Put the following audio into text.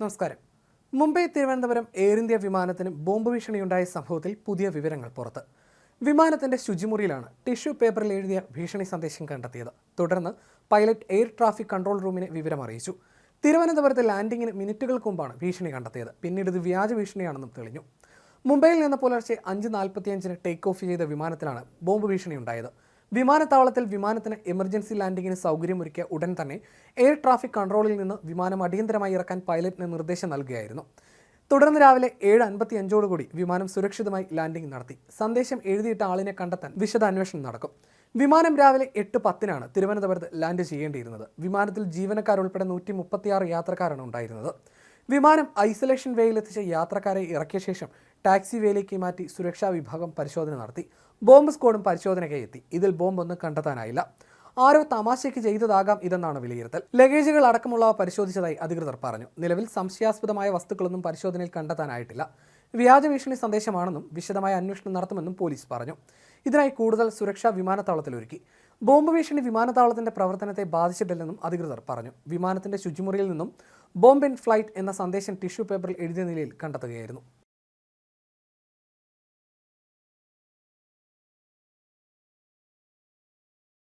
നമസ്കാരം. Mumbai Thiruvananthapuram Air India വിമാനത്തിന് bomb ഭീഷണിയുണ്ടായ സംഭവത്തിൽ പുതിയ വിവരങ്ങൾ പുറത്ത്. വിമാനത്തിന്റെ ശുചിമുറിയിലാണ് ടിഷ്യൂ പേപ്പറിൽ എഴുതിയ ഭീഷണി സന്ദേശം കണ്ടെത്തിയത്. തുടർന്ന് പൈലറ്റ് എയർ ട്രാഫിക് കൺട്രോൾ റൂമിനെ വിവരം അറിയിച്ചു. തിരുവനന്തപുരത്ത് ലാൻഡിങ്ങിന് മിനിറ്റുകൾക്ക് മുമ്പാണ് ഭീഷണി കണ്ടെത്തിയത്. പിന്നീട് ഇത് വ്യാജ ഭീഷണിയാണെന്നും തെളിഞ്ഞു. മുംബൈയിൽ നിന്ന് പുലർച്ചെ അഞ്ച് നാൽപ്പത്തിയഞ്ചിന് ടേക്ക് ഓഫ് ചെയ്ത വിമാനത്തിലാണ് ബോംബ് ഭീഷണി ഉണ്ടായത് വിമാനത്താവളത്തിൽ വിമാനത്തിന് എമർജൻസി ലാൻഡിങ്ങിന് സൗകര്യമൊരുക്കിയ ഉടൻ തന്നെ എയർ ട്രാഫിക് കൺട്രോളിൽ നിന്ന് വിമാനം അടിയന്തരമായി ഇറക്കാൻ പൈലറ്റിന് നിർദ്ദേശം നൽകുകയായിരുന്നു. തുടർന്ന് രാവിലെ ഏഴ് അൻപത്തി അഞ്ചോടുകൂടി വിമാനം സുരക്ഷിതമായി ലാൻഡിംഗ് നടത്തി. സന്ദേശം എഴുതിയിട്ട ആളിനെ കണ്ടെത്താൻ വിശദാന്വേഷണം നടക്കും. വിമാനം രാവിലെ എട്ട് പത്തിനാണ് തിരുവനന്തപുരത്ത് ലാൻഡ് ചെയ്യേണ്ടിയിരുന്നത്. വിമാനത്തിൽ ജീവനക്കാരുൾപ്പെടെ നൂറ്റി മുപ്പത്തിയാറ് യാത്രക്കാരാണ് ഉണ്ടായിരുന്നത്. വിമാനം ഐസൊലേഷൻ വേയിലെത്തിച്ച യാത്രക്കാരെ ഇറക്കിയ ശേഷം ടാക്സി വേയിലേക്ക് മാറ്റി സുരക്ഷാ വിഭാഗം പരിശോധന നടത്തി. ബോംബ് സ്ക്വാഡും പരിശോധനയ്ക്കായി എത്തി. ഇതിൽ ബോംബൊന്നും കണ്ടെത്താനായില്ല. ആരോ തമാശയ്ക്ക് ചെയ്തതാകാം ഇതെന്നാണ് വിലയിരുത്തൽ. ലഗേജുകൾ അടക്കമുള്ളവ പരിശോധിച്ചതായി അധികൃതർ പറഞ്ഞു. നിലവിൽ സംശയാസ്പദമായ വസ്തുക്കളൊന്നും പരിശോധനയിൽ കണ്ടെത്താനായിട്ടില്ല. വ്യാജ ഭീഷണി സന്ദേശമാണെന്നും വിശദമായ അന്വേഷണം നടത്തുമെന്നും പോലീസ് പറഞ്ഞു. ഇതിനായി കൂടുതൽ സുരക്ഷാ വിമാനത്താവളത്തിൽ ഒരുക്കി. ബോംബ് ഭീഷണി വിമാനത്താവളത്തിന്റെ പ്രവർത്തനത്തെ ബാധിച്ചിട്ടില്ലെന്നും അധികൃതർ പറഞ്ഞു. വിമാനത്തിന്റെ ശുചിമുറിയിൽ നിന്നും ബോംബ് ഇൻ ഫ്ലൈറ്റ് എന്ന സന്ദേശം ടിഷ്യൂ പേപ്പറിൽ എഴുതിയ നിലയിൽ കണ്ടെത്തുകയായിരുന്നു